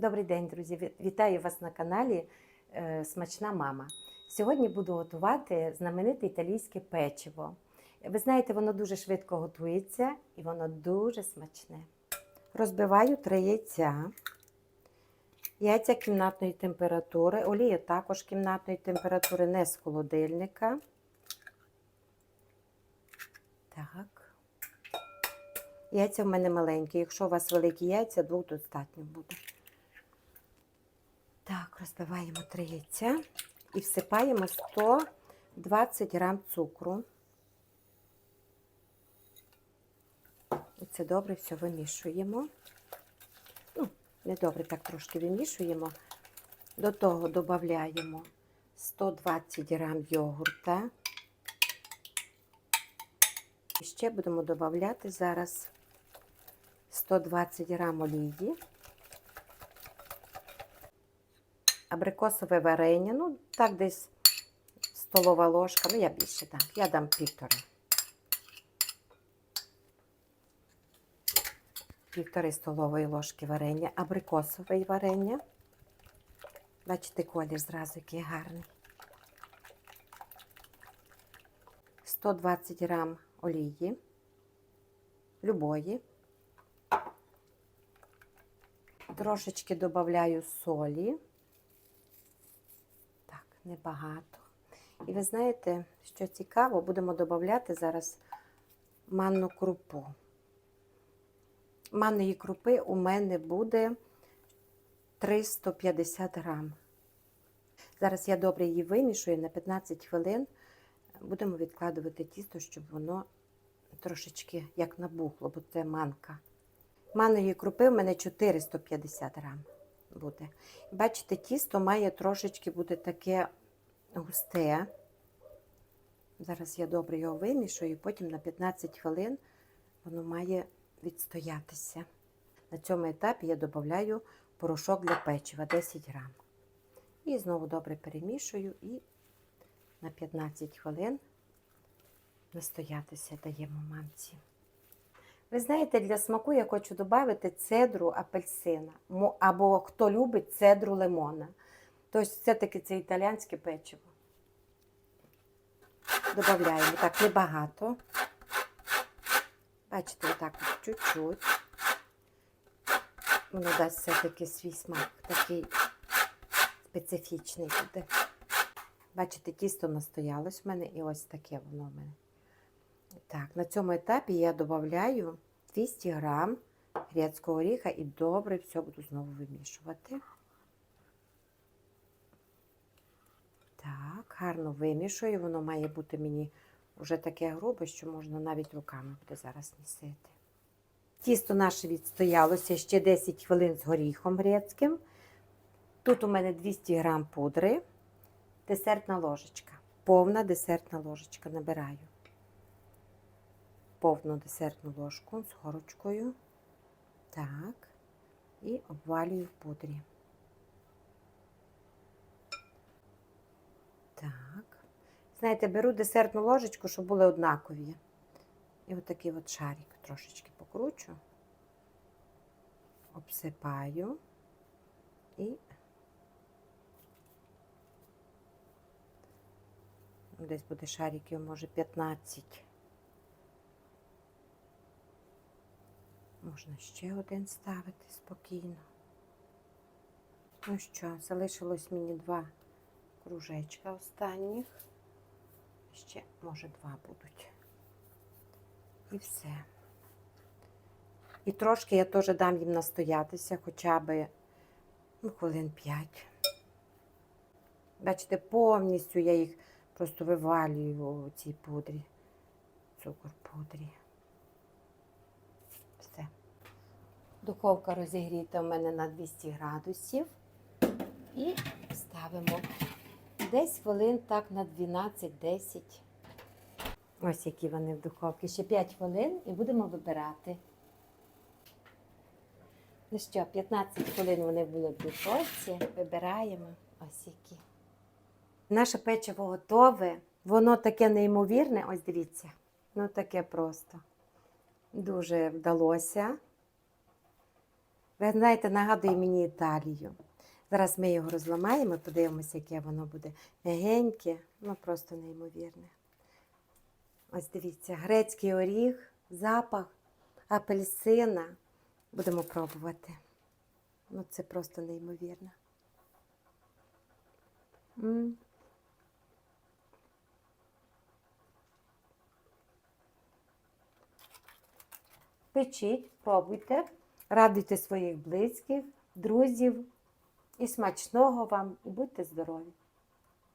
Добрий день, друзі! Вітаю вас на каналі е, Смачна мама. Сьогодні буду готувати знамените італійське печиво. Ви знаєте, воно дуже швидко готується і воно дуже смачне. Розбиваю три яйця. Яйця кімнатної температури, олія також кімнатної температури, не з холодильника. Так. Яйця в мене маленькі. Якщо у вас великі яйця, двох достатньо буде. Так, розбиваємо три яйця і всипаємо 120 грам цукру. І це добре все вимішуємо. Ну, не добре, так трошки вимішуємо. До того додаємо 120 грам йогурта. І ще будемо додати зараз 120 грам олії. Абрикосове варення, ну, так десь столова ложка, ну я більше дам, я дам півтори. Півтори столової ложки варення, абрикосове варення. Бачите, колір зразу який гарний. 120 грам олії, любої. Трошечки додаю солі. Небагато. І ви знаєте, що цікаво, будемо додати зараз манну крупу. Манної крупи у мене буде 350 грам. Зараз я добре її вимішую на 15 хвилин. Будемо відкладувати тісто, щоб воно трошечки як набухло, бо це манка. Манної крупи в мене 450 грам буде. Бачите, тісто має трошечки бути таке густе. Зараз я добре його вимішую, і потім на 15 хвилин воно має відстоятися. На цьому етапі я додаю порошок для печива 10 грам. І знову добре перемішую і на 15 хвилин настоятися даємо манці. Ви знаєте, для смаку я хочу додати цедру апельсина, або хто любить цедру лимона. Тобто все-таки це італіянське печиво. Додаємо так небагато. Бачите, отак от чуть-чуть. Воно дасть все-таки свій смак, такий специфічний буде. Бачите, тісто настоялось в мене і ось таке воно в мене. Так, на цьому етапі я додаю 200 грам грецького оріха і добре все буду знову вимішувати. Так, гарно вимішую. Воно має бути мені вже таке грубе, що можна навіть руками буде зараз місити. Тісто наше відстоялося ще 10 хвилин з горіхом грецьким. Тут у мене 200 грам пудри, десертна ложечка. Повна десертна ложечка набираю повну десертну ложку з горочкою. Так. І обвалюю в пудрі. Так. Знаєте, беру десертну ложечку, щоб були однакові. І отакий от шарик трошечки покручу, обсипаю і десь буде шариків, може, 15. Можна ще один ставити спокійно. Ну що, залишилось мені два кружечка останніх. Ще, може, два будуть. І все. І трошки я теж дам їм настоятися, хоча б ну, хвилин 5. Бачите, повністю я їх просто вивалюю у цій пудрі, цукор пудрі. Все. Духовка розігріта в мене на 200 градусів. І ставимо десь хвилин так на 12-10. Ось які вони в духовці. Ще 5 хвилин і будемо вибирати. Ну що, 15 хвилин вони були в духовці. Вибираємо ось які. Наше печиво готове. Воно таке неймовірне, ось дивіться. Ну таке просто. Дуже вдалося. Ви знаєте, нагадує мені Італію. Зараз ми його розламаємо, подивимося, яке воно буде м'ягеньке, ну просто неймовірне. Ось дивіться, грецький оріг, запах апельсина. Будемо пробувати. Ну, це просто неймовірно. М. Печіть, пробуйте, радуйте своїх близьких, друзів і смачного вам, і будьте здорові!